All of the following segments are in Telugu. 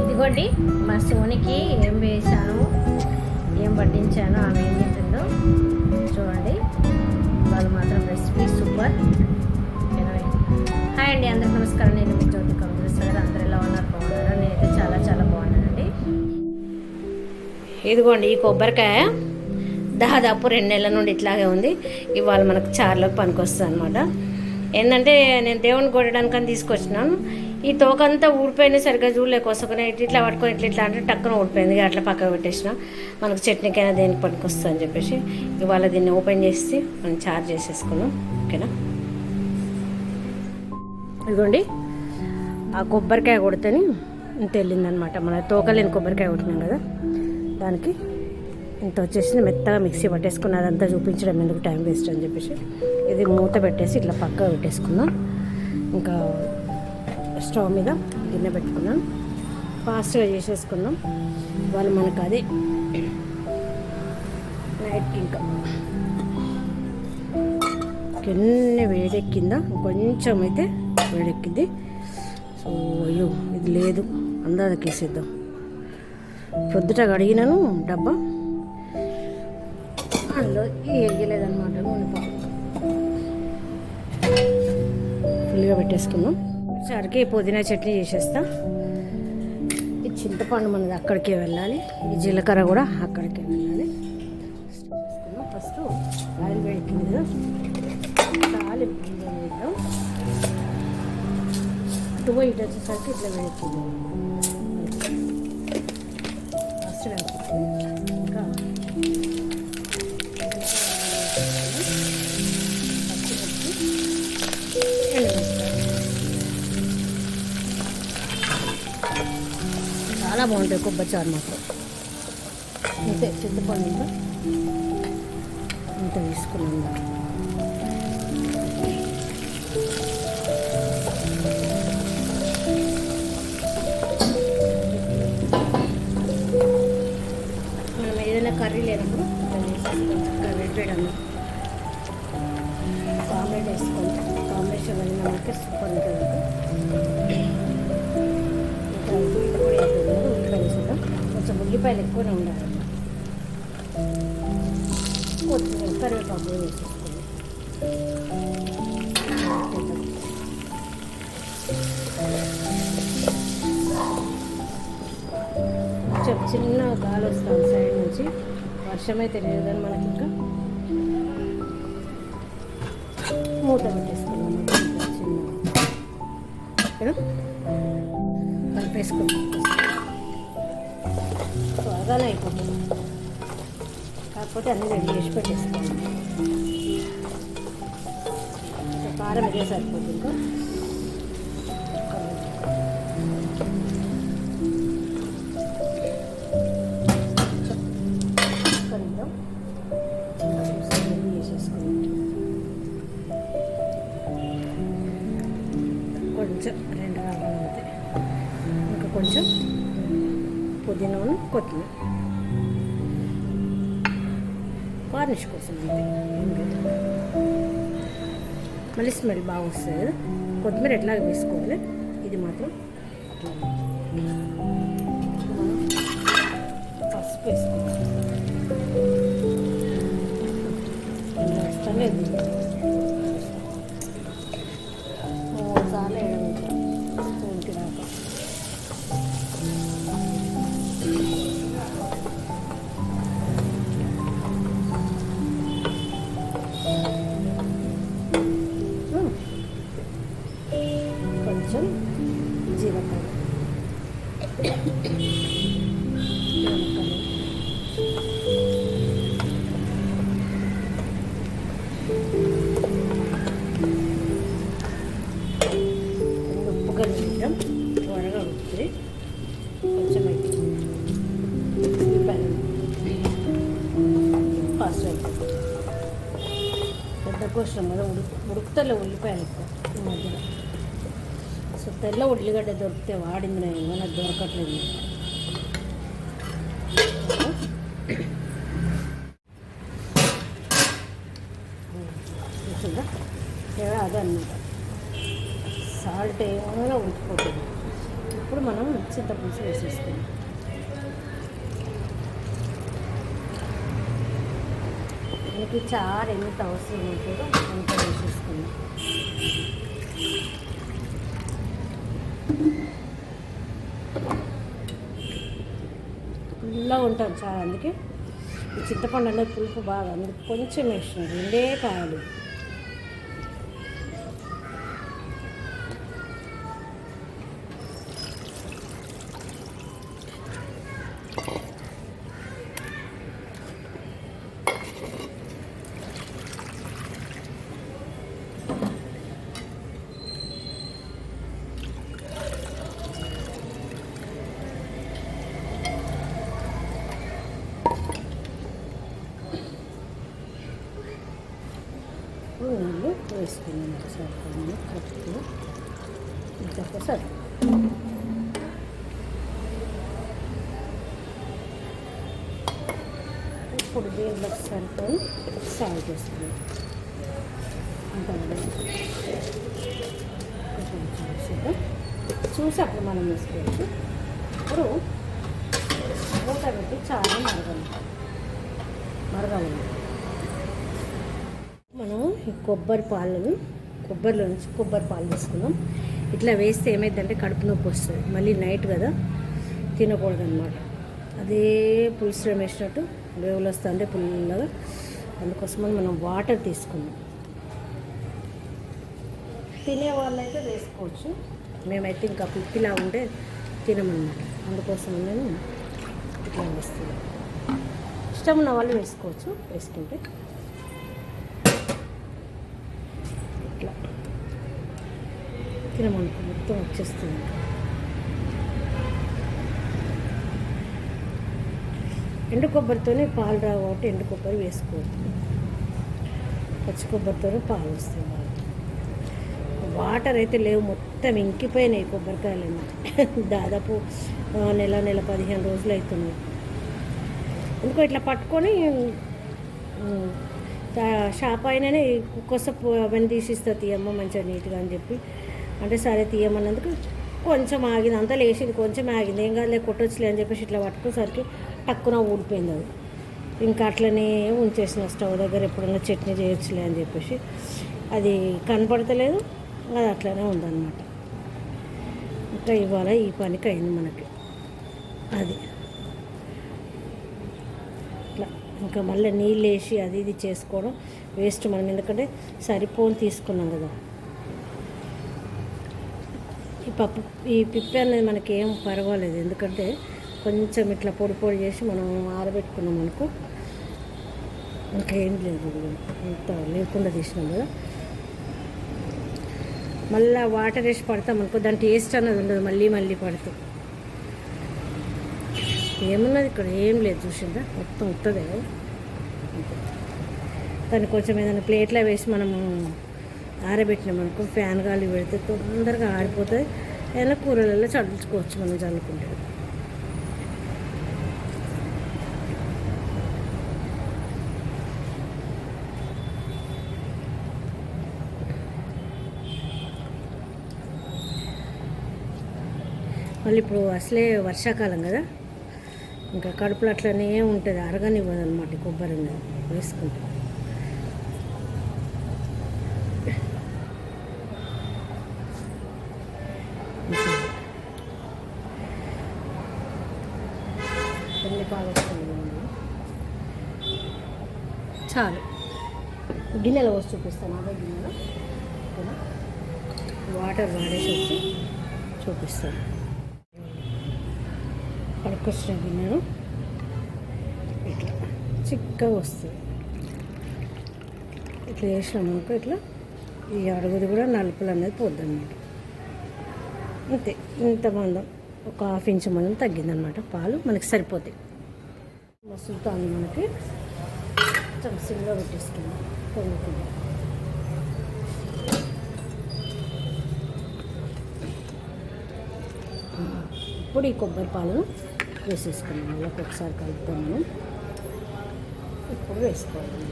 ఇదిగోండి మా సోనికి ఏం వేసాను ఏం పట్టించాను ఆమె ఏం తింటుందో చూడండి. వాళ్ళు మాత్రం రెసిపీ సూపర్ హాయ్ అండి అందరికి నమస్కారం. నేను మీ జ్యోతి కాంగ్రెస్ సార్ అందరు ఎలా ఉన్నారు? బాగున్నారా? నేనైతే చాలా చాలా బాగున్నానండి. ఇదిగోండి ఈ కొబ్బరికాయ దాదాపు రెండు నెలల నుండి ఇట్లాగే ఉంది. ఇవాళ మనకు చారులోకి పనికొస్తుంది అనమాట ఏంటంటే నేను దేవుని కొట్టడానికి అని తీసుకొచ్చినాను ఈ తోకంతా ఊడిపోయిన సరిగ్గా చూడలేకొసకునే ఇట్లా ఇట్లా పట్టుకొని ఇట్లా ఇట్లా అంటే టక్కున ఊడిపోయింది. అట్లా పక్కకు పెట్టేసిన. మనకు చట్నీకైనా దేనికి పనికొస్తుంది అని చెప్పేసి ఇవాళ దీన్ని ఓపెన్ చేసి మనం చార్జ్ చేసేసుకున్నాం. ఓకేనా? ఇదిగోండి. ఆ కొబ్బరికాయ కొడితేని ఇంత వెళ్ళిందనమాట. మన తోకలేని కొబ్బరికాయ కొట్టినాం కదా. దానికి ఇంత వచ్చేసి మెత్తగా మిక్సీ పట్టేసుకున్న అదంతా చూపించడం ఎందుకు టైం వేస్ట్ అని చెప్పేసి. ఇది మూత పెట్టేసి ఇట్లా పక్కగా పెట్టేసుకున్నాం ఇంకా స్టవ్ మీద గిన్నె పెట్టుకున్నాం ఫాస్ట్గా చేసేసుకుందాం. వాళ్ళు మనకు అదే నైట్కి ఇంకా. ఎన్ని వేడెక్కిందా? కొంచెం అయితే వేడెక్కింది. సో అయ్యో ఇది లేదు. అందాజకేసేద్దాం పొద్దుట కడిగినాను డబ్బా. అందులో వేయలేదన్నమాట నూనె ఫుల్గా పెట్టేసుకున్నాం సరికి పుదీనా చట్నీ చేసేస్తా. ఈ చింతపండు మనది అక్కడికే వెళ్ళాలి. ఈ జీలకర్ర కూడా అక్కడికే వెళ్ళాలి. ఫస్ట్ ఆయిల్ వేడికింది కదా చాలు వేద్దాం. అటు ఇటు వచ్చేసరికి ఇట్లా వేడికింది ఫస్ట్ చాలా బాగుంటాయి కొబ్బరి చారు మాత్రం. అంతే చింతపండు ఇంకా. ఇంత తీసుకున్నాం మనం ఏదైనా కర్రీ లేనప్పుడు కర్రీ వేయడం ఆమ్లెట్ వేసుకోండి కాంబినేషన్ వెళ్ళిన మనకి సూపర్ ఉంటుంది. ఉల్లిపాయలు ఎక్కువనే ఉండాలి. కొత్తిమీర కరివేపాకు కూడా వేసేసుకోండి చిన్న గాలి వస్తుంది సైడ్ నుంచి. వర్షం అయితే లేదు కానీ మనకి ఇంకా మూత పెట్టేసుకున్నాం ఇంకా చిన్న కలిపేసుకుంటాం త్వరగానే అయిపోతుంది. కాకపోతే అన్నీ రెడీ చేసి పెట్టేసుకోండి కారం ఇదే సరిపోతుంది ఇంకా. కొంచెం రెండు ఆవాలు ఇంకా కొంచెం పుదీనా కొత్తిమీర గార్నిష్ కోసం అంతే ఏం లేదు మళ్ళీ స్మెల్ బాగా వస్తుంది కదా కొత్తిమీర ఎట్లా వేసుకోవాలి ఇది మాత్రం అట్లా మనం పసుపు వేసుకోవాలి పెద్ద కోసం కదా ఉడుకు ఉడుకుతలే ఉల్లిపాయలు ఎక్కువ ఈ మధ్యలో సో తెల్ల ఉల్లిగడ్డ దొరికితే వాడింది నేను ఏమైనా దొరకట్లేదు. అదన్నమాట సాల్ట్ ఏమైనా ఉడికిపోతుంది ఇప్పుడు మనం చింతపులుసు వేసేసుకుందాం. మనకి చారు ఎంత అవసరం ఉంటుందో అంత వేసేసుకుందాం ఫుల్గా ఉంటుంది చారు అందుకే ఈ చింతపండు అనేది పులుపు బాగా అందుకు కొంచెం వేసినాడు రెండే కాయలు. నీళ్ళు వేసుకున్నాం ఒకసారి కొన్ని కట్టుకు ఇంకొక సరి ఇప్పుడు దీంట్లోకి సరిపోయి సాల్ట్ వేసుకున్నాం అంతా చూసి అప్పుడు మనం వేసుకోవచ్చు ఇప్పుడు మూత పెట్టి చాలా మరగాలి మరగాలి మనం ఈ కొబ్బరి పాలను కొబ్బరిలో నుంచి కొబ్బరి పాలు తీసుకున్నాం ఇట్లా వేస్తే ఏమైందంటే కడుపు నొప్పి వస్తుంది. మళ్ళీ నైట్ కదా తినకూడదు అనమాట అదే పులుసులో వేసినట్టు వేవులు వస్తుంటే పుల్లగా. అందుకోసమని మనం వాటర్ తీసుకున్నాం తినే వాళ్ళైతే వేసుకోవచ్చు. మేమైతే ఇంకా పిప్పిలా ఉంటే తినమన్నమాట. అందుకోసం నేను ఇట్లా వేస్తున్నాను. ఇష్టం ఉన్న వాళ్ళు వేసుకోవచ్చు వేసుకుంటే ఇట్లా తినమనుకో మొత్తం వచ్చేస్తుంది. ఎండు కొబ్బరితోనే పాలు రావు కాబట్టి ఎండు కొబ్బరి వేసుకోవద్దు. పచ్చి కొబ్బరితోనే పాలు వస్తాయి బాగా వాటర్ అయితే లేవు మొత్తం ఇంకిపోయినాయి కొబ్బరికాయలన్నీ దాదాపు నెల నెల పదిహేను రోజులు అవుతున్నాయి ఇంకో ఇట్లా పట్టుకొని షాప్ అయిననే కొసపు అవన్నీ తీసిస్తా తీయమ్మ మంచిగా నీట్గా అని చెప్పి. అంటే సరే తీయమన్నందుకు కొంచెం ఆగింది. అంతా లేచింది కొంచెం ఆగింది. ఏం కాదులే కొట్టొచ్చులే అని చెప్పేసి ఇట్లా పట్టుకోసరికి టక్కున ఊడిపోయింది అది. ఇంకా అట్లనే ఉంచేసిన స్టవ్ దగ్గర ఎప్పుడైనా చట్నీ చేయొచ్చులే అని చెప్పేసి. అది కనపడతలేదు అది అట్లనే ఉందన్నమాట. ఇంకా ఇవాళ ఈ పనికి అయింది మనకి. అది. ఇట్లా ఇంకా మళ్ళీ నీళ్ళు వేసి అది ఇది చేసుకోవడం వేస్ట్ మనం. ఎందుకంటే సరిపోని తీసుకున్నాం కదా. పప్పు ఈ పిప్పి అనేది మనకి ఏం పర్వాలేదు. ఎందుకంటే కొంచెం ఇట్లా పొడి పొడి చేసి మనం ఆరబెట్టుకున్నాం అనుకో ఇంకేం లేదు. ఇంత లేకుండా తీసినాం కదా. మళ్ళీ వాటర్ వేసి పడతాం అనుకో దాని టేస్ట్ అన్నది ఉండదు. మళ్ళీ మళ్ళీ పడుతూ. ఏమున్నది ఇక్కడ? ఏం లేదు. చూసిందా మొత్తం ఉత్తదే. దాన్ని కొంచెం ఏదైనా ప్లేట్లో వేసి మనము ఆరబెట్టినాం అనుకో ఫ్యాన్ గాలి పెడితే తొందరగా ఆరిపోతుంది. ఏదైనా కూరలలో చల్లుకోవచ్చు మనం చల్లుకుంటే మళ్ళీ ఇప్పుడు అసలే వర్షాకాలం కదా. ఇంకా కడుపులో అట్లనే ఉంటుంది అరగనివ్వదు అనమాట కొబ్బరి వేసుకుంటాం వేసుకుంటే ఎన్ని పాలు వస్తుంది చాలు. గిన్నెలో పోసి చూపిస్తాను అదే గిన్నెలో. వాటర్ వాడేసి వచ్చి చూపిస్తాను. పడుకొచ్చిన గిన్నెను ఇట్లా చిక్కగా వస్తుంది. ఇట్లా చేసినామనుకో ఇట్లా ఈ అడుగుది కూడా నలుపులు అనేది పోద్దన్నమాట. అంతే ఇంత మందం ఒక హాఫ్ ఇంచ్ మందం తగ్గిందనమాట పాలు మనకి సరిపోతాయి. మసులుతుంది మనకి. మొత్తం సిమ్లో పెట్టేసుకున్నాం పొంగుకుండా ఇప్పుడు ఈ కొబ్బరి పాలు వేసేసుకున్నాం మళ్ళీ ఒకసారి కలుపుతాము ఇప్పుడు వేసుకోవాలి.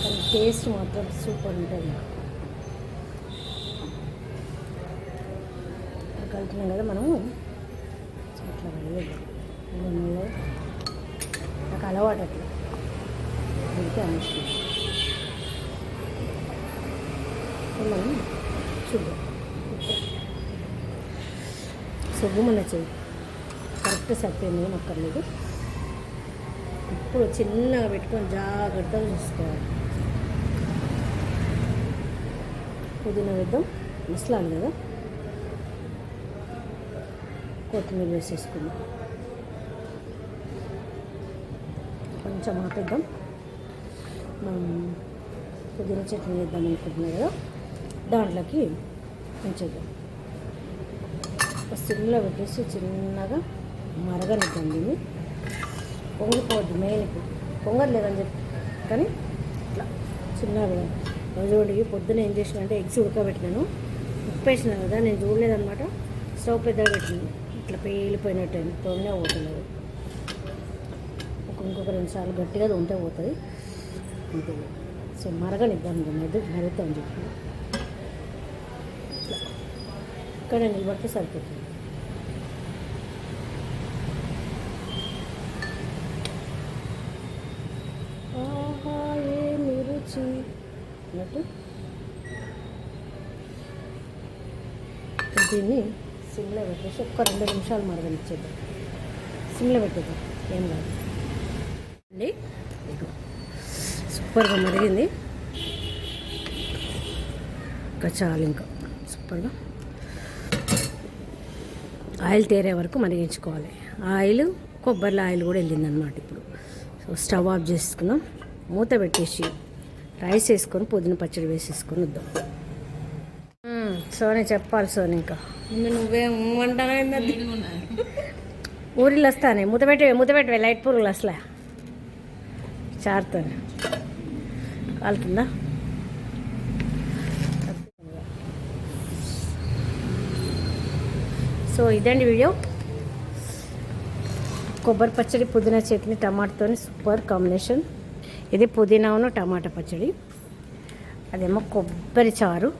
కానీ టేస్ట్ మాత్రం సూపర్ ఉంటుంది. కలుపుతున్నాం కదా మనము అట్లా వేయద్దు నూనెలో నాకు అలవాటు అట్లా అందుకే అనుకుంటున్నాను మనం చూద్దాం సొగ్గు మన చెయ్యి. కరెక్ట్ సరిపోయింది ఏం అక్కర్లేదు. ఇప్పుడు చిన్నగా పెట్టుకొని జాగ్రత్తగా చూసుకోవాలి. పుదీనా వేద్దాం. మసలాలి కదా. కొత్తిమీర వేసేసుకుందాం. కొంచెం ఆపేద్దాం. మనం పుదీనా చట్నీ వేద్దాం అనుకుంటున్నాం కదా దాంట్లోకి ఉంచేద్దాం. సిమ్లో పెట్టేసి చిన్నగా మరగనిద్దాం దీన్ని. పొంగిపోద్ది మెయిన్ ఇప్పుడు పొంగట్లేదని చెప్పి. కానీ ఇట్లా చిన్నగా రోజుడికి పొద్దున ఏం చేసిన అంటే ఎగ్స్ ఉడకబెట్టినాను. ఉప్పేసినా కదా నేను చూడలేదనమాట స్టవ్ పెద్దగా పెట్టింది ఇట్లా పేలిపోయినట్టు అయింది. తోనే పోతున్నారు ఒక రెండు సార్లు గట్టిగా ఉంటే పోతుంది. అంతే. సో మరగనిద్దాం ఇంకా మెద మరుగుతాం చెప్పి. ఇక్కడ నిలబడితే సరిపోతుంది. రుచి అన్నట్టు. దీన్ని సిమ్లో పెట్టేసి ఒక్క రెండు నిమిషాలు మరగనిచ్చేద్దాం. సిమ్లో పెట్టేద్దాం. ఏం కాదు. అండి. సూపర్గా మరిగింది. ఇంకా చాలు ఇంకా. సూపర్గా. ఆయిల్ తేరే వరకు మరిగించుకోవాలి. ఆయిల్ కొబ్బరిలో ఆయిల్ కూడా వెళ్ళిందనమాట ఇప్పుడు. సో స్టవ్ ఆఫ్ చేసుకున్నాం మూత పెట్టేసి రైస్ వేసుకొని పుదీనా పచ్చడి వేసేసుకొని వద్దాం. సోని చెప్పాలి సోని ఇంకా. నువ్వే అంటారా ఊరిలో వస్తానే. మూత పెట్టి మూత పెట్టి లైట్ పురుగులు అసలే చారుతాను కాలుతుందా? సో ఇదండి వీడియో. కొబ్బరి పచ్చడి పుదీనా చట్నీ టమాటాతో సూపర్ కాంబినేషన్. ఇది పుదీనాను టమాటా పచ్చడి. అదేమో కొబ్బరి చారు.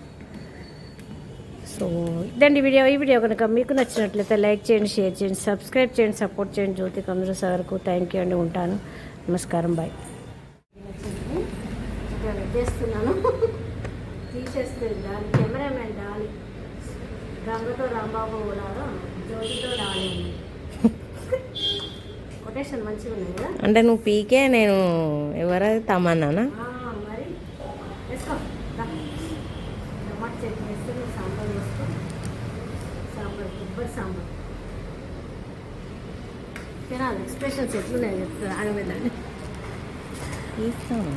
సో ఇదండి వీడియో. ఈ వీడియో కనుక మీకు నచ్చినట్లయితే లైక్ చేయండి షేర్ చేయండి సబ్స్క్రైబ్ చేయండి సపోర్ట్ చేయండి. జ్యోతి కమర సార్కు థ్యాంక్ యూ అండి. ఉంటాను. నమస్కారం. బాయ్. చేస్తున్నాను తీసేస్తుంది డాలి కెమెరామెన్ డాలి. గంగతో రాంబాబు లాగా జ్యోతితో డాలి కొటేషన్ మంచిగా ఉన్నాయి కదా? అంటే నువ్వు పీకే నేను ఎవరది తమన్నానా? మరి వేసుకో. టమాటా చట్నీ వేస్తే నువ్వు సాంబార్ వేసుకో. సాంబార్ కొబ్బరి సాంబార్. తినాలి. ఎక్స్ప్రెషన్స్ ఎట్లున్నాయి? చెప్తాను ఆగమేదాన్ని తీస్తాను